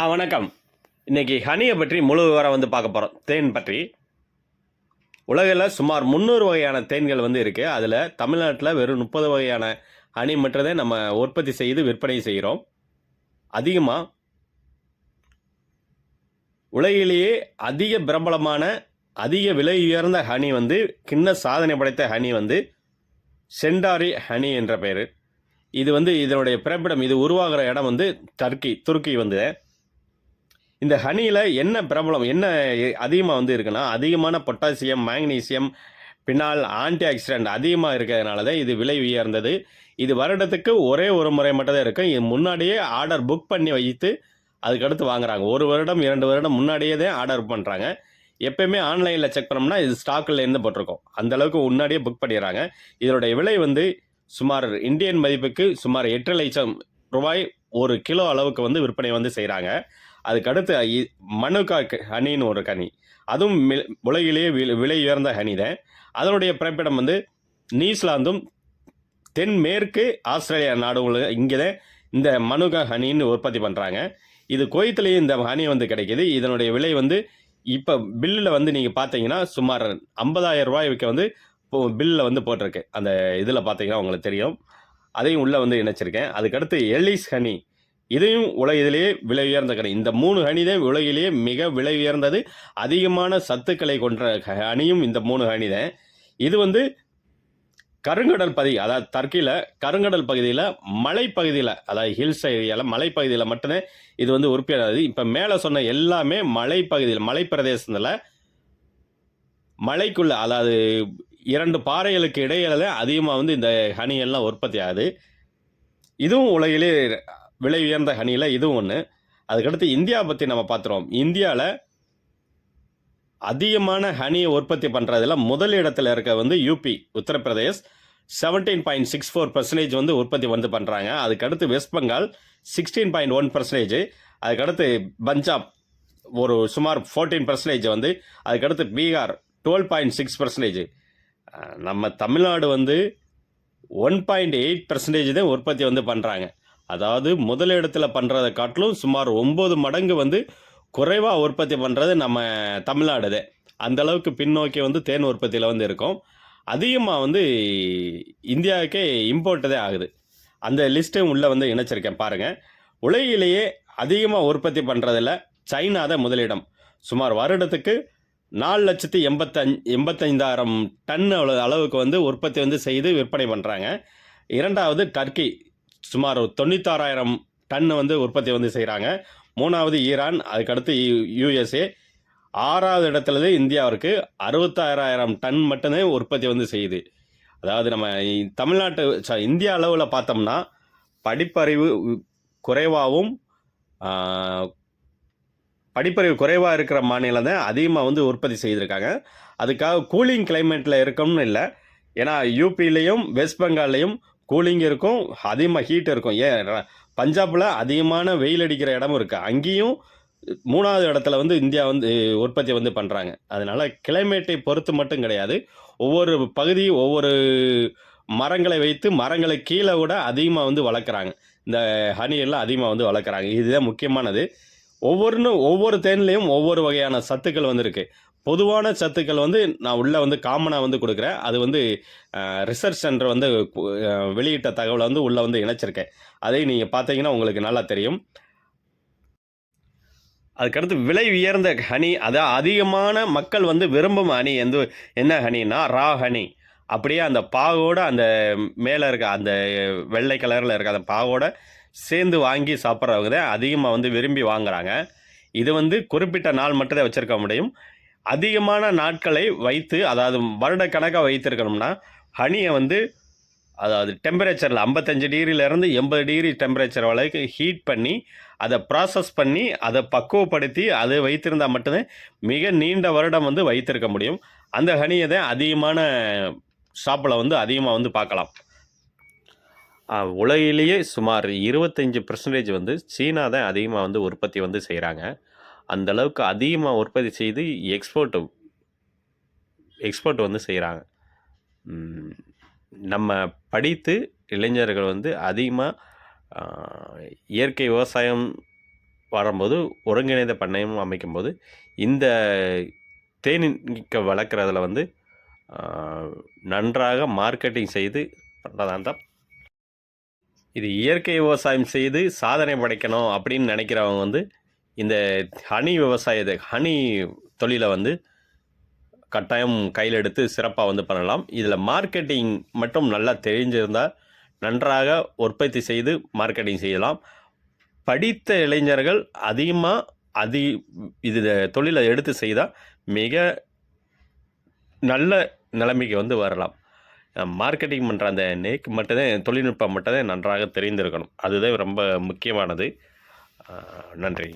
ஆ வணக்கம். இன்னைக்கு ஹனியை பற்றி முழு விவரம் வந்து பார்க்க போகிறோம் தேன் பற்றி. உலகில் சுமார் முந்நூறு வகையான தேன்கள் வந்து இருக்குது அதில் தமிழ்நாட்டில் வெறும் முப்பது வகையான ஹனி மட்டும்தே நம்ம உற்பத்தி செய்து விற்பனை செய்கிறோம். அதிகமாக உலகிலேயே அதிக பிரபலமான அதிக விலை உயர்ந்த ஹனி வந்து கிண்ண சாதனை படைத்த ஹனி வந்து செண்டாரி ஹனி என்ற பெயர். இது வந்து இதனுடைய பிறப்பிடம் இது உருவாகிற இடம் வந்து டர்க்கி துருக்கி வந்து. இந்த ஹனியில் என்ன பிரபலம் என்ன அதிகமாக வந்து இருக்குன்னா அதிகமான பொட்டாசியம் மேக்னீசியம் பின்னால் ஆன்டி ஆக்சிடென்ட் அதிகமாக இருக்கிறதுனால தான் இது விலை உயர்ந்தது. இது வருடத்துக்கு ஒரே ஒரு முறை மட்டும் தான் இருக்கும் இது முன்னாடியே ஆர்டர் புக் பண்ணி வைத்து அதுக்கடுத்து வாங்குறாங்க. ஒரு வருடம் இரண்டு வருடம் முன்னாடியே தான் ஆர்டர் பண்ணுறாங்க எப்பயுமே ஆன்லைனில் செக் பண்ணோம்னா இது ஸ்டாக்கில் இருந்து போட்டிருக்கோம். அந்தளவுக்கு முன்னாடியே புக் பண்ணிடுறாங்க. இதனுடைய விலை வந்து சுமார் இந்தியன் மதிப்புக்கு சுமார் எட்டு லட்சம் ரூபாய் ஒரு கிலோ அளவுக்கு வந்து விற்பனை வந்து செய்கிறாங்க அதுக்கடுத்து இ- மனுக்கா ஹனின்னு ஒரு கனி. அதுவும் உலகிலேயே விலை உயர்ந்த ஹனி தான். அதனுடைய பிறப்பிடம் வந்து நியூசிலாந்தும் தென்மேற்கு ஆஸ்திரேலியா நாடுகளும் இங்கே தான் இந்த மனுகா ஹனின்னு உற்பத்தி பண்ணுறாங்க இது குவைத்திலேயே இந்த ஹனி வந்து கிடைக்கிது. இதனுடைய விலை வந்து இப்போ பில்லில் வந்து நீங்கள் பார்த்தீங்கன்னா சுமார் 50000 ரூபாய்க்கு வந்து இப்போ பில்லில் வந்து போட்டிருக்கு. அந்த இதில் பார்த்தீங்கன்னா உங்களுக்கு தெரியும். அதையும் உள்ளே வந்து இணைச்சிருக்கேன். அதுக்கடுத்து எல்லிஸ் ஹனி. இதையும் உலகிலேயே விலை உயர்ந்த கனி. இந்த மூணு ஹனி தான் உலகிலேயே மிக விலை உயர்ந்தது. அதிகமான சத்துக்களை கொண்ட க- இந்த மூணு ஹனி தான். இது வந்து கருங்கடல் பகுதி அதாவது டர்க்கியில் கருங்கடல் பகுதியில் மலைப்பகுதியில் அதாவது ஹில்ஸ் ஏரியாவில் மலைப்பகுதியில் மட்டும்தான் இது வந்து உற்பத்தியானது. இப்போ மேலே சொன்ன எல்லாமே மலைப்பகுதியில் மலைப்பிரதேசத்தில் மலைக்குள்ள அதாவது இரண்டு பாறைகளுக்கு இடையில தான் அதிகமாக வந்து இந்த ஹனியெல்லாம் உற்பத்தி ஆகுது இதுவும் உலகிலே விலை உயர்ந்த ஹனியில் இதுவும் ஒன்று அதுக்கடுத்து இந்தியா பற்றி நம்ம பார்த்துருவோம் இந்தியாவில் அதிகமான ஹனியை உற்பத்தி பண்ணுறதுல முதல் இடத்துல இருக்க வந்து UP Uttar Pradesh. Seventeen point six four percentage வந்து உற்பத்தி வந்து பண்ணுறாங்க அதுக்கடுத்து West Bengal sixteen point one percentage அதுக்கடுத்து பஞ்சாப் ஒரு சுமார் ஃபோர்டீன் பர்சன்டேஜ் வந்து. அதுக்கடுத்து Bihar twelve point six percentage நம்ம தமிழ்நாடு வந்து ஒன் பாயிண்ட் எயிட் பர்சன்டேஜ் தான் உற்பத்தி வந்து பண்ணுறாங்க அதாவது முதல் இடத்துல பண்ணுறதை காட்டிலும் சுமார் ஒம்பது மடங்கு வந்து குறைவாக உற்பத்தி பண்ணுறது நம்ம தமிழ்நாடுதே. அந்த அளவுக்கு பின்னோக்கி வந்து தேன் உற்பத்தியில் வந்து இருக்கும். அதிகமாக வந்து இந்தியாவுக்கே இம்போர்ட்டதே ஆகுது. அந்த லிஸ்ட்டும் உள்ளே வந்து இணைச்சிருக்கேன் பாருங்கள் உலகிலேயே அதிகமாக உற்பத்தி பண்ணுறதுல சைனா தான் முதலிடம். சுமார் வருடத்துக்கு நாலு லட்சத்தி எண்பத்தஞ்சு எண்பத்தைந்தாயிரம் டன் அளவுக்கு வந்து உற்பத்தி வந்து செய்து விற்பனை பண்ணுறாங்க இரண்டாவது டர்க்கி சுமார் தொண்ணூத்தாறாயிரம் டன் வந்து உற்பத்தி வந்து செய்கிறாங்க மூணாவது ஈரான் அதுக்கடுத்து யூஎஸ்ஏ. ஆறாவது இடத்துல தான் இந்தியாவிற்கு அறுபத்தாறாயிரம் டன் மட்டுமே உற்பத்தி வந்து செய்யுது. அதாவது நம்ம தமிழ்நாட்டு ச- இந்திய அளவில் பார்த்தோம்னா படிப்பறிவு குறைவாகவும் படிப்பறிவு குறைவாக இருக்கிற மாநிலம் தான் அதிகமாக வந்து உற்பத்தி செய்திருக்காங்க. அதுக்காக கூலிங் கிளைமேட்டில் இருக்கணும்னு இல்லை. ஏன்னா யூபிலையும் வெஸ்ட் பெங்கால்லையும் கூலிங் இருக்கும் அதிகமாக ஹீட் இருக்கும். ஏன்? பஞ்சாபில் அதிகமான வெயில் அடிக்கிற இடமும் இருக்குது அங்கேயும் மூணாவது இடத்துல வந்து இந்தியா வந்து உற்பத்தி வந்து பண்ணுறாங்க அதனால் கிளைமேட்டை பொறுத்து மட்டும் கிடையாது. ஒவ்வொரு பகுதி ஒவ்வொரு மரங்களை வைத்து மரங்களை கீழே விட அதிகமாக வந்து வளர்க்குறாங்க. இந்த ஹனி எல்லாம் அதிகமாக வந்து வளர்க்குறாங்க. இதுதான் முக்கியமானது. ஒவ்வொன்றும் ஒவ்வொரு தேன்லேயும் ஒவ்வொரு வகையான சத்துக்கள் வந்துருக்கு. பொதுவான சத்துக்கள் வந்து நான் உள்ளே வந்து காமனாக வந்து கொடுக்குறேன். அது வந்து ரிசர்ச் சென்டர் வந்து வெளியிட்ட தகவலை வந்து உள்ளே வந்து இணைச்சிருக்கேன். அதை நீங்கள் பார்த்தீங்கன்னா உங்களுக்கு நல்லா தெரியும். அதுக்கடுத்து விலை உயர்ந்த ஹனி அதான் அதிகமான மக்கள் வந்து விரும்பும் ஹனி எந்த என்ன ஹனின்னா ரா ஹனி. அப்படியே அந்த பாகோட அந்த மேலே இருக்க அந்த வெள்ளை கலரில் இருக்க அந்த பாகோட சேர்ந்து வாங்கி சாப்பிட்றவங்க தான் அதிகமாக வந்து விரும்பி வாங்குறாங்க. இது வந்து குறிப்பிட்ட நாள் மட்டும் தான் வச்சுருக்க முடியும். அதிகமான நாட்களை வைத்து அதாவது வருடக்கணக்காக வைத்திருக்கணும்னா ஹனியை வந்து அதாவது டெம்பரேச்சரில் ஐம்பத்தஞ்சு டிகிரியிலேருந்து எண்பது டிகிரி டெம்பரேச்சர் வரைக்கும் ஹீட் பண்ணி அதை ப்ராசஸ் பண்ணி அதை பக்குவப்படுத்தி அதை வைத்திருந்தால் மட்டும்தான் மிக நீண்ட வருடம் வந்து வைத்திருக்க முடியும். அந்த ஹனியை தான் அதிகமான ஷாப்பில் வந்து அதிகமாக வந்து பார்க்கலாம். உலகிலேயே சுமார் இருபத்தஞ்சி பர்சன்டேஜ் வந்து சீனா தான் அதிகமாக வந்து உற்பத்தி வந்து செய்கிறாங்க அந்த அளவுக்கு அதிகமாக உற்பத்தி செய்து எக்ஸ்போர்ட் எக்ஸ்போர்ட் வந்து செய்கிறாங்க நம்ம படித்து இளைஞர்கள் வந்து அதிகமாக இயற்கை விவசாயம் வரும்போது ஒருங்கிணைந்த பண்ணையம் அமைக்கும்போது இந்த தேனீக்க வளர்க்குறதுல வந்து நன்றாக மார்க்கெட்டிங் செய்து பண்ணுறதா இது இயற்கை விவசாயம் செய்து சாதனை படைக்கணும் அப்படின்னு நினைக்கிறவங்க வந்து இந்த ஹனி விவசாயத்தை ஹனி தொழிலை வந்து கட்டாயம் கையில் எடுத்து சிறப்பாக வந்து பண்ணலாம். இதில் மார்க்கெட்டிங் மட்டும் நல்லா தெரிஞ்சிருந்தால் நன்றாக உற்பத்தி செய்து மார்க்கெட்டிங் செய்யலாம். படித்த இளைஞர்கள் அதிகமாக அதி இது தொழிலை எடுத்து செய்தால் மிக நல்ல நிலைமைக்கு வந்து வரலாம். மார்க்கெட்டிங் பண்ணுற அந்த நேக்கு மட்டும்தான் தொழில்நுட்பம் மட்டும்தான் நன்றாக தெரிந்திருக்கணும். அதுதான் ரொம்ப முக்கியமானது. நன்றி.